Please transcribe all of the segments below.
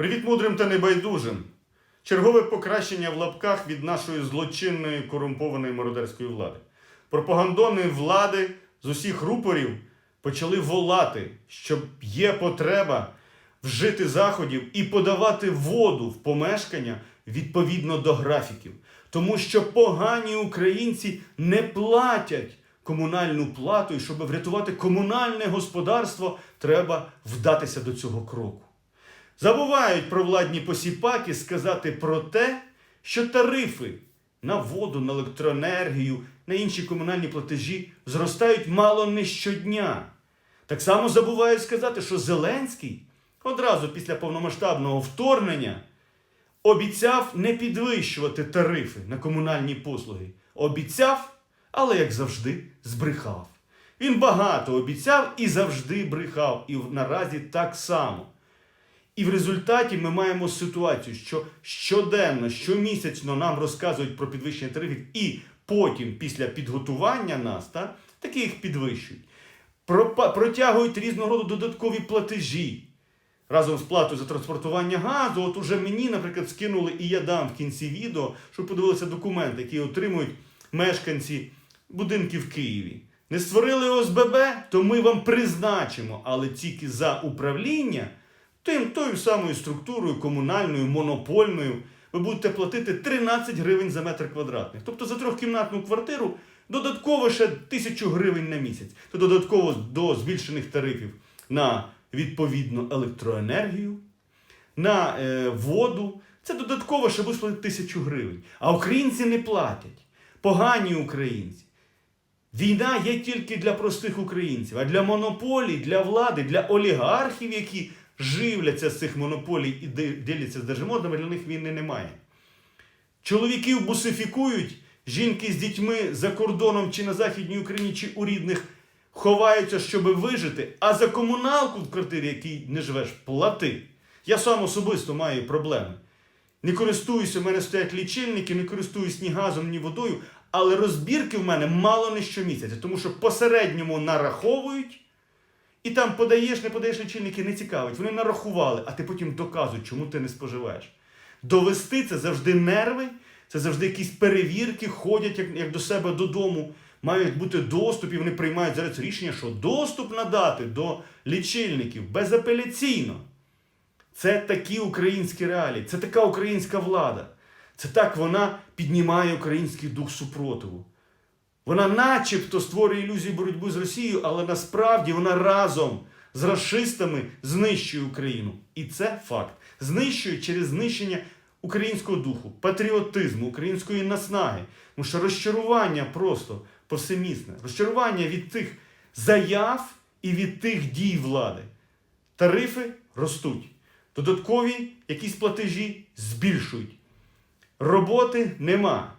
Привіт мудрим та небайдужим. Чергове покращення в лапках від нашої злочинної корумпованої мародерської влади. Пропагандони влади з усіх рупорів почали волати, що є потреба вжити заходів і подавати воду в помешкання відповідно до графіків. Тому що погані українці не платять комунальну плату, і щоб врятувати комунальне господарство, треба вдатися до цього кроку. Забувають про владні посіпаки сказати про те, що тарифи на воду, на електроенергію, на інші комунальні платежі зростають мало не щодня. Так само забувають сказати, що Зеленський одразу після повномасштабного вторгнення обіцяв не підвищувати тарифи на комунальні послуги. Обіцяв, але як завжди, збрехав. Він багато обіцяв і завжди брехав, і наразі так само. І в результаті ми маємо ситуацію, що щоденно, щомісячно нам розказують про підвищення тарифів, і потім, після підготування нас, та, таки їх підвищують. Протягують різного роду додаткові платежі. Разом з платою за транспортування газу, от уже мені, наприклад, скинули, і я дам в кінці відео, щоб подивилися документи, які отримують мешканці будинків в Києві. Не створили ОСББ, то ми вам призначимо, але тільки за управління тим тою самою структурою комунальною, монопольною, ви будете платити 13 гривень за метр квадратний. Тобто за трьохкімнатну квартиру додатково ще тисячу гривень на місяць. То додатково до збільшених тарифів на відповідну електроенергію, на е, воду. Це додатково ще платити тисячу гривень. А українці не платять. Погані українці. Війна є тільки для простих українців, а для монополій, для влади, для олігархів, які живляться з цих монополій і діляться з держимордами, для них війни немає. Чоловіків бусифікують, жінки з дітьми за кордоном чи на Західній Україні, чи у рідних ховаються, щоб вижити, а за комуналку в квартирі, якій не живеш, плати. Я сам особисто маю проблеми. Не користуюся, в мене стоять лічильники, не користуюсь ні газом, ні водою, але розбірки в мене мало не щомісяця, тому що по середньому нараховують, і там подаєш, не подаєш лічильники, не цікавить. Вони нарахували, а ти потім доказують, чому ти не споживаєш. Довести це завжди нерви, це завжди якісь перевірки, ходять як, як до себе додому, мають бути доступ, і вони приймають зараз рішення, що доступ надати до лічильників безапеляційно. Це такі українські реалії, це така українська влада. Це так вона піднімає український дух супротиву. Вона начебто створює ілюзію боротьби з Росією, але насправді вона разом з расистами знищує Україну. І це факт. Знищує через знищення українського духу, патріотизму, української наснаги. Тому що розчарування просто повсемісне. Розчарування від тих заяв і від тих дій влади. Тарифи ростуть. Додаткові якісь платежі збільшують. Роботи нема.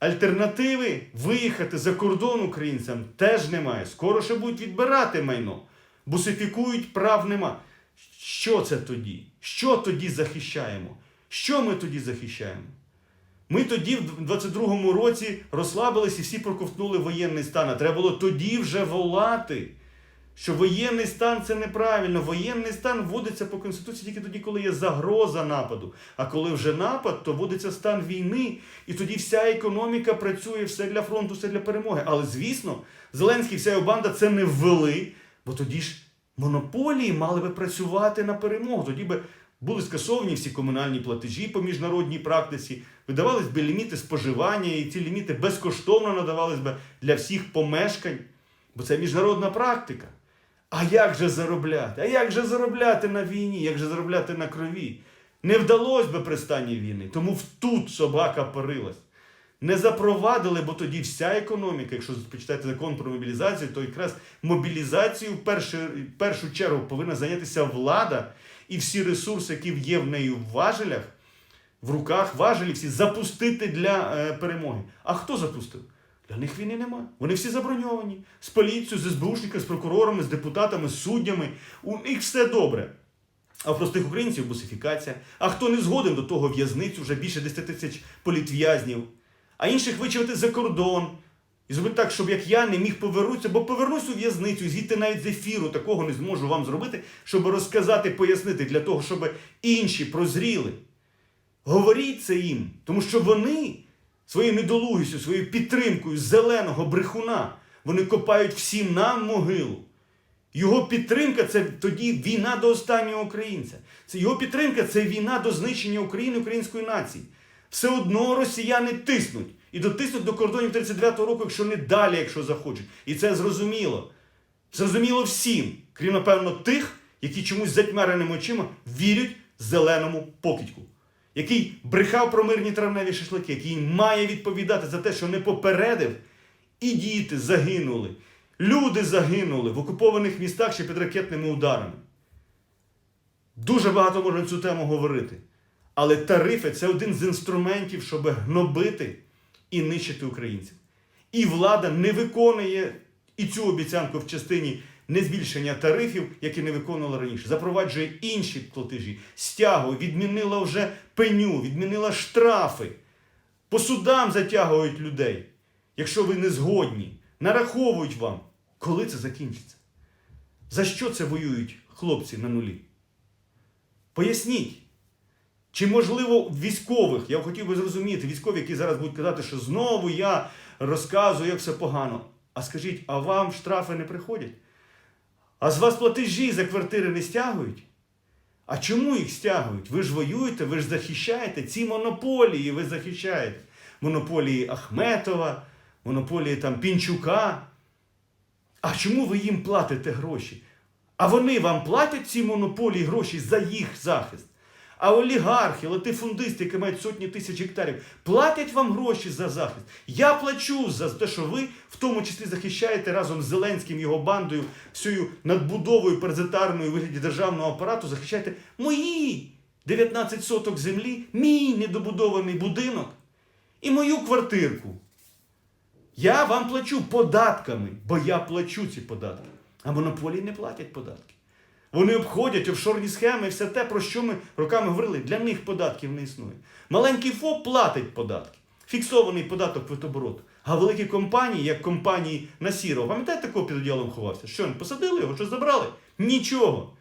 Альтернативи виїхати за кордон українцям теж немає. Скоро ще будуть відбирати майно. Бусифікують, прав нема. Що це тоді? Що тоді захищаємо? Що ми тоді захищаємо? Ми тоді, в 22-му році, розслабились і всі проковтнули воєнний стан. А треба було тоді вже волати, що воєнний стан це неправильно. Воєнний стан вводиться по Конституції тільки тоді, коли є загроза нападу. А коли вже напад, то вводиться стан війни, і тоді вся економіка працює, все для фронту, все для перемоги. Але звісно, Зеленський, вся його банда це не ввели, бо тоді ж монополії мали би працювати на перемогу. Тоді би були скасовані всі комунальні платежі по міжнародній практиці, видавались би ліміти споживання, і ці ліміти безкоштовно надавались би для всіх помешкань, бо це міжнародна практика. А як же заробляти? А як же заробляти на війні? Як же заробляти на крові? Не вдалося би при стані війни, тому тут собака порилась. Не запровадили, бо тоді вся економіка, якщо почитати закон про мобілізацію, то якраз мобілізацією в першу, в першу чергу повинна зайнятися влада і всі ресурси, які є в неї в важелях, в руках важелі всі запустити для е, перемоги. А хто запустив? Для них війни нема. Вони всі заброньовані з поліцією, з СБУшниками, з прокурорами, з депутатами, з суддями. У них все добре. А в простих українців бусифікація. А хто не згоден до того в'язницю, вже більше 10 тисяч політв'язнів, а інших вичавити за кордон. І зробити так, щоб як я не міг повернутися, бо повернусь у в'язницю, і звідти навіть з ефіру такого не зможу вам зробити, щоб розказати, пояснити, для того, щоб інші прозріли. Говоріть це їм, тому що вони своєю недолугістю, своєю підтримкою зеленого брехуна, вони копають всім нам могилу. Його підтримка це тоді війна до останнього українця. Це його підтримка це війна до знищення України, української нації. Все одно росіяни тиснуть і дотиснуть до кордонів 39-го року, якщо не далі, якщо захочуть. І це зрозуміло. Зрозуміло всім, крім, напевно, тих, які чомусь затьмареними очима вірять зеленому покидьку, який брехав про мирні травневі шашлики, який має відповідати за те, що не попередив, і діти загинули. Люди загинули в окупованих містах ще під ракетними ударами. Дуже багато можна цю тему говорити. Але тарифи це один з інструментів, щоб гнобити і нищити українців. І влада не виконує і цю обіцянку в частині незбільшення тарифів, як і не виконувала раніше. Запроваджує інші платежі, стягує, відмінила вже пеню, відмінила штрафи. По судам затягують людей, якщо ви не згодні, нараховують вам. Коли це закінчиться? За що це воюють хлопці на нулі? Поясніть. Чи можливо військових, я хотів би зрозуміти, військові, які зараз будуть казати, що знову я розказую, як все погано. А скажіть, а вам штрафи не приходять? А з вас платежі за квартири не стягують? А чому їх стягують? Ви ж воюєте, ви ж захищаєте ці монополії, ви захищаєте. Монополії Ахметова, монополії там Пінчука. А чому ви їм платите гроші? А вони вам платять ці монополії гроші за їх захист. А олігархи, латифундисти, які мають сотні тисяч гектарів, платять вам гроші за захист. Я плачу за те, що ви в тому числі захищаєте разом з Зеленським його бандою, всією надбудовою паразитарною вигляді державного апарату, захищаєте мої 19 соток землі, мій недобудований будинок і мою квартирку. Я вам плачу податками, бо я плачу ці податки. А монополії не платять податки. Вони обходять офшорні схеми і все те, про що ми роками говорили. Для них податків не існує. Маленький ФОП платить податки. Фіксований податок від обороту. А великі компанії, як компанії Насірова, пам'ятаєте, такого під одіялом ховався? Що, він посадили його, що забрали? Нічого.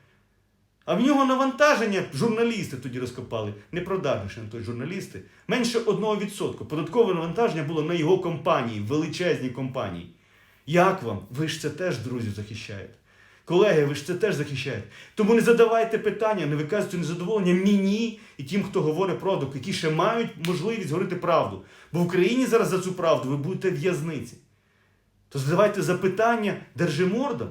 А в нього навантаження журналісти тоді розкопали. Не на той журналісти. Менше 1%. Податкове навантаження було на його компанії, величезній компанії. Як вам? Ви ж це теж, друзі, захищаєте. Колеги, ви ж це теж захищаєте. Тому не задавайте питання, не виказуйте незадоволення мені і тим, хто говорить правду, які ще мають можливість говорити правду. Бо в Україні зараз за цю правду ви будете в'язниці. То задавайте запитання держимордам.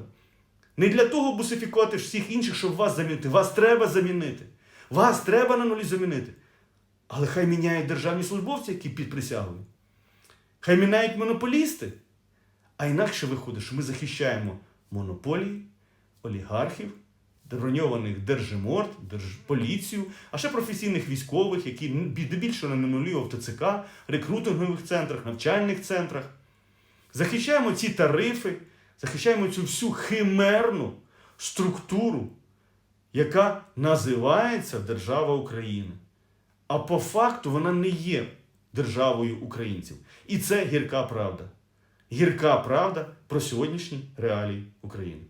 Не для того бусифікувати всіх інших, щоб вас замінити. Вас треба замінити. Вас треба на нулі замінити. Але хай міняють державні службовці, які під присягою. Хай міняють монополісти. А інакше виходить, що ми захищаємо монополії, олігархів, броньованих держиморд, держполіцію, а ще професійних військових, які більше на нулі в ТЦК, рекрутингових центрах, навчальних центрах. Захищаємо ці тарифи, захищаємо цю всю химерну структуру, яка називається Держава України. А по факту вона не є державою українців. І це гірка правда. Гірка правда про сьогоднішні реалії України.